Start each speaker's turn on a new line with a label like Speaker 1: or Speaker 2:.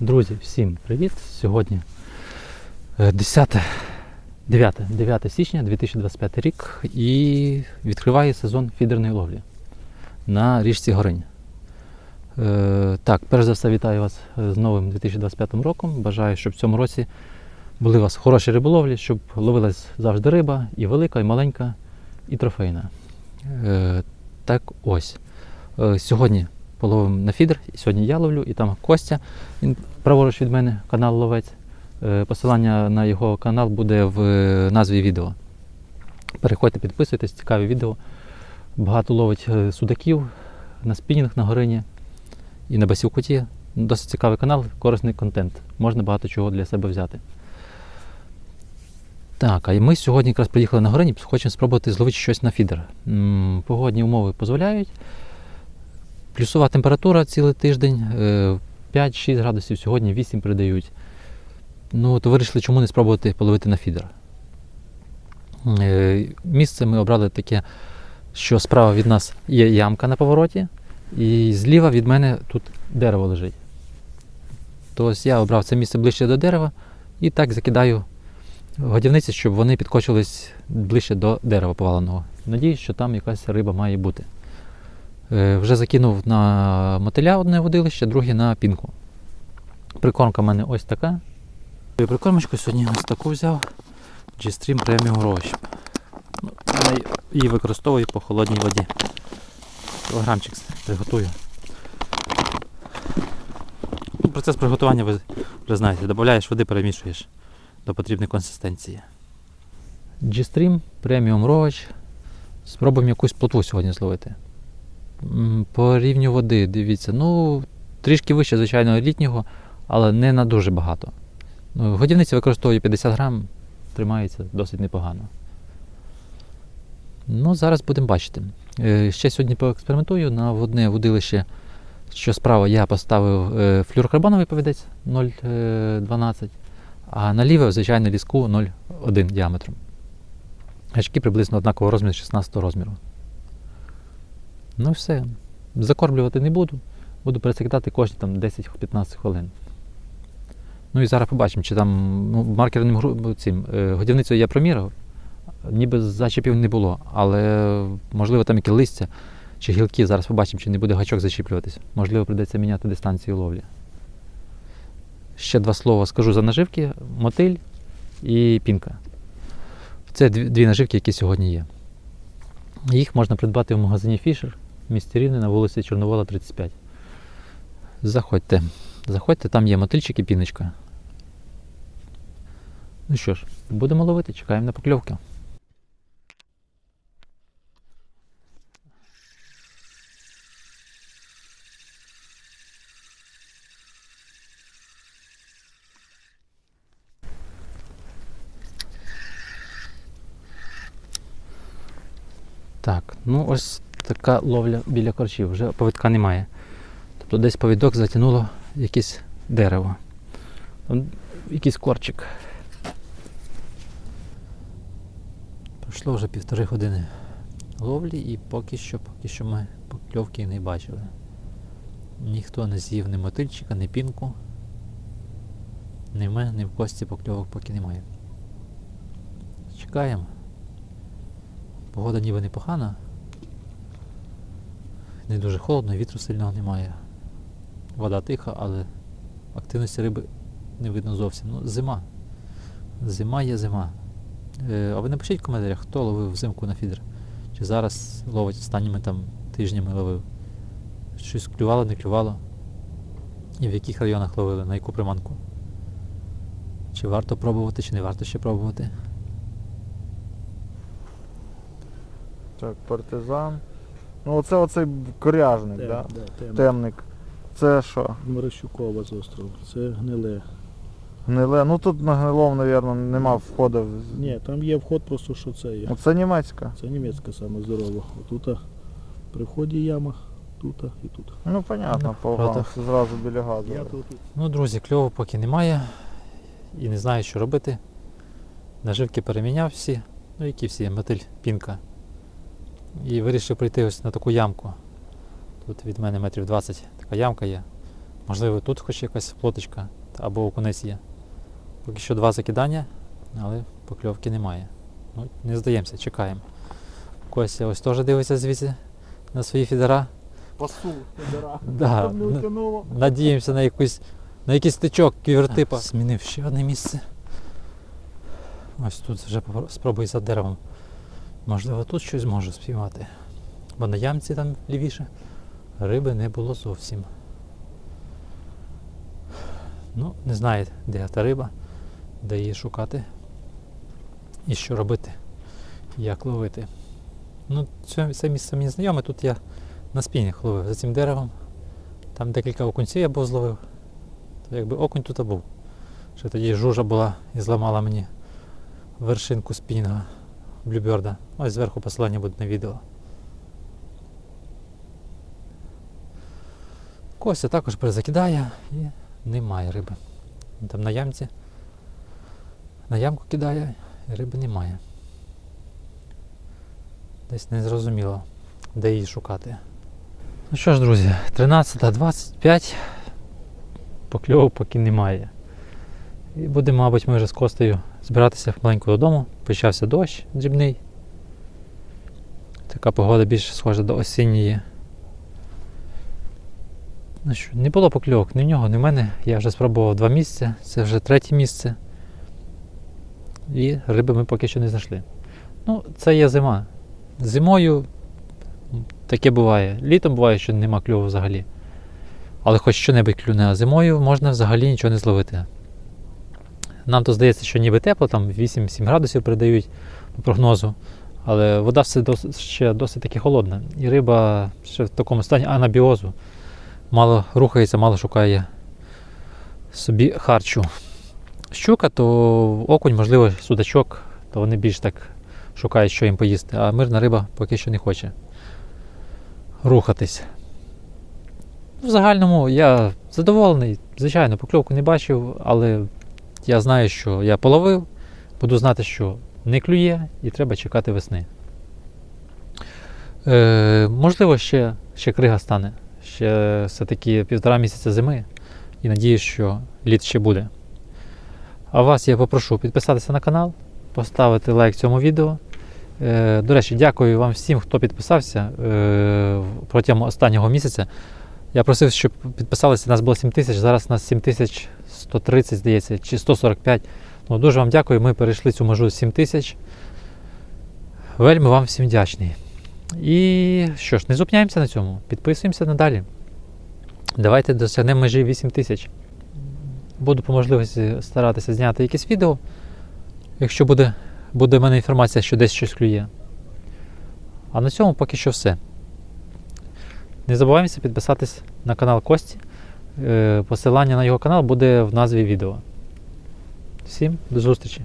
Speaker 1: Друзі, всім привіт! Сьогодні е, 10, 9, 9 січня 2025 рік і відкриває сезон фідерної ловлі на річці Горинь. Е, так, перш за все вітаю вас е, з новим 2025 роком. Бажаю, щоб в цьому році були у вас хороші риболовлі, щоб ловилась завжди риба, і велика, і маленька, і трофейна. Е, так ось. Е, сьогодні половимо на фідер, сьогодні я ловлю, і там Костя, він праворуч від мене, канал Ловець. Е, Посилання на його канал буде в е, назві відео. Переходьте, підписуйтесь, цікаві відео. Багато ловить е, судаків на спінінг на горині і на басівкуті. Досить цікавий канал, корисний контент. Можна багато чого для себе взяти. Так, а ми сьогодні якраз приїхали на горині, хочемо спробувати зловити щось на фідер. Погодні умови дозволяють. Плюсова температура цілий тиждень, е, 5-6 градусів, сьогодні 8 передають. Ну, то вирішили, чому не спробувати половити на фідер. Е, Місце ми обрали таке, що справа від нас є ямка на повороті, і зліва від мене тут дерево лежить. То ось я обрав це місце ближче до дерева і так закидаю годівниці, щоб вони підкочились ближче до дерева поваленого. Надіюсь, що там якась риба має бути. Е, Вже закинув на мотиля одне водилище, друге на пінку. Прикормка в мене ось така. Прикормочку сьогодні ось таку взяв. G-Stream Premium Roach. Ну, я її використовую по холодній воді. Кілограмчик приготую. Ну, Процес приготування ви вже знаєте. Додаєш води, перемішуєш до потрібної консистенції. G-Stream Premium Roach. Спробуємо якусь плотву сьогодні зловити. По рівню води, дивіться, ну, трішки вище, звичайно, літнього, але не на дуже багато. Ну, годівниця використовує 50 грам, тримається досить непогано. Ну, зараз будемо бачити. Е, Ще сьогодні поекспериментую на одне водилище, що справа я поставив е, флюорокарбоновий повідець 0,12, а на ліве, звичайно, ліску 0,1 діаметром. Гачки приблизно однакового розміру 16 розміру. Ну все. Закормлювати не буду. Буду пересекати кожні там 10-15 хвилин. Ну і зараз побачимо, чи там ну, маркерним гру- цим, е, годівницею я проміряв, ніби зачепів не було, але можливо там які листя чи гілки, зараз побачимо, чи не буде гачок зачіплюватись. Можливо, прийдеться міняти дистанцію ловлі. Ще два слова скажу за наживки: мотиль і пінка. Це дві наживки, які сьогодні є. Їх можна придбати в магазині Fisher Рівне на вулиці Чорновола, 35. Заходьте. Заходьте, там є мотильчик і піночка. Ну що ж, будемо ловити, чекаємо на покльовки. Так, ну ось така ловля біля корчів. Вже повідка немає. Тобто десь повідок затягнуло якесь дерево. Там якийсь корчик. Пройшло вже півтори години ловлі і поки що, поки що ми покльовки не бачили. Ніхто не з'їв ні мотильчика, ні пінку. Ні в мене, ні в кості покльовок поки немає. Чекаємо. Погода ніби непогана. Не дуже холодно, вітру сильного немає. Вода тиха, але активності риби не видно зовсім. Ну, зима. Зима є зима. Е, а ви напишіть в коментарях, хто ловив взимку на фідер. Чи зараз ловить останніми там тижнями ловив. Щось клювало, не клювало. І в яких районах ловили, на яку приманку. Чи варто пробувати, чи не варто ще пробувати.
Speaker 2: Так, партизан. Ну оце оцей коряжник,
Speaker 3: Тем,
Speaker 2: да?
Speaker 3: да, тем.
Speaker 2: темник. Це що?
Speaker 3: Морощукова з острова. Це гниле.
Speaker 2: Гниле. Ну тут на гнилом, мабуть, нема входу.
Speaker 3: Ні, там є вход, просто що це є.
Speaker 2: Оце німецька.
Speaker 3: Це німецька саме здорова. Отут при вході яма, тут і тут.
Speaker 2: Ну, понятно,
Speaker 1: Ну,
Speaker 2: по
Speaker 1: правда.
Speaker 2: газу, зразу біля газу.
Speaker 3: Я тут
Speaker 1: Ну, друзі, кльову поки немає. І не знаю, що робити. Наживки переміняв всі. Ну, які всі, метель, пінка. І вирішив прийти ось на таку ямку. Тут від мене метрів 20 така ямка є. Можливо, тут хоч якась плоточка або окунець є. Поки що два закидання, але покльовки немає. Ну, не здаємося, чекаємо. Костя ось теж дивиться звідси на свої фідера.
Speaker 3: Пасу, федера.
Speaker 1: Да,
Speaker 3: Щоб не
Speaker 1: н-
Speaker 3: утянуло.
Speaker 1: Надіємося на якусь на якийсь стичок ківертипа. Змінив ще одне місце. Ось тут вже спробую за деревом. Можливо, тут щось зможу спіймати. Бо на ямці там лівіше риби не було зовсім. Ну, не знаю, де та риба, де її шукати і що робити, як ловити. Ну, це, це місце мені знайоме, тут я на спінінг ловив за цим деревом. Там декілька окунців я був зловив. То якби окунь тут був. Ще тоді жужа була і зламала мені вершинку спінінга блюберда. Ось зверху посилання буде на відео. Костя також перезакидає і немає риби. Там на ямці. На ямку кидає і риби немає. Десь не зрозуміло, де її шукати. Ну що ж, друзі, 13.25. Покльовок поки немає. І будемо, мабуть, ми вже з Костею збиратися маленько додому. Почався дощ дрібний. Така погода більш схожа до осінньої. Ну що, не було покльовок ні в нього, ні в мене. Я вже спробував два місця, це вже третє місце. І риби ми поки що не знайшли. Ну, це є зима. Зимою таке буває. Літом буває, що нема кльову взагалі. Але хоч що-небудь клюне, а зимою можна взагалі нічого не зловити. Нам то здається, що ніби тепло, там 8-7 градусів передають по прогнозу. Але вода все дос- ще досить таки холодна. І риба ще в такому стані анабіозу. Мало рухається, мало шукає собі харчу. Щука, то окунь, можливо, судачок, то вони більш так шукають, що їм поїсти. А мирна риба поки що не хоче рухатись. В загальному я задоволений. Звичайно, покльовку не бачив, але я знаю, що я половив, буду знати, що не клює і треба чекати весни. Е, можливо, ще, ще крига стане. Ще все-таки півтора місяця зими. І надіюсь, що літ ще буде. А вас я попрошу підписатися на канал, поставити лайк цьому відео. Е, До речі, дякую вам всім, хто підписався е, протягом останнього місяця. Я просив, щоб підписалися, нас було 7 тисяч, зараз нас 7130, здається, чи 145. Ну, дуже вам дякую, ми перейшли цю межу 7 тисяч. Вельми вам всім вдячний. І що ж, не зупиняємося на цьому, підписуємося надалі. Давайте досягнемо межі 8 тисяч. Буду по можливості старатися зняти якесь відео, якщо буде, буде в мене інформація, що десь щось клює. А на цьому поки що все. Не забуваємося підписатись на канал Кості. Е, Посилання на його канал буде в назві відео. Всім до зустрічі!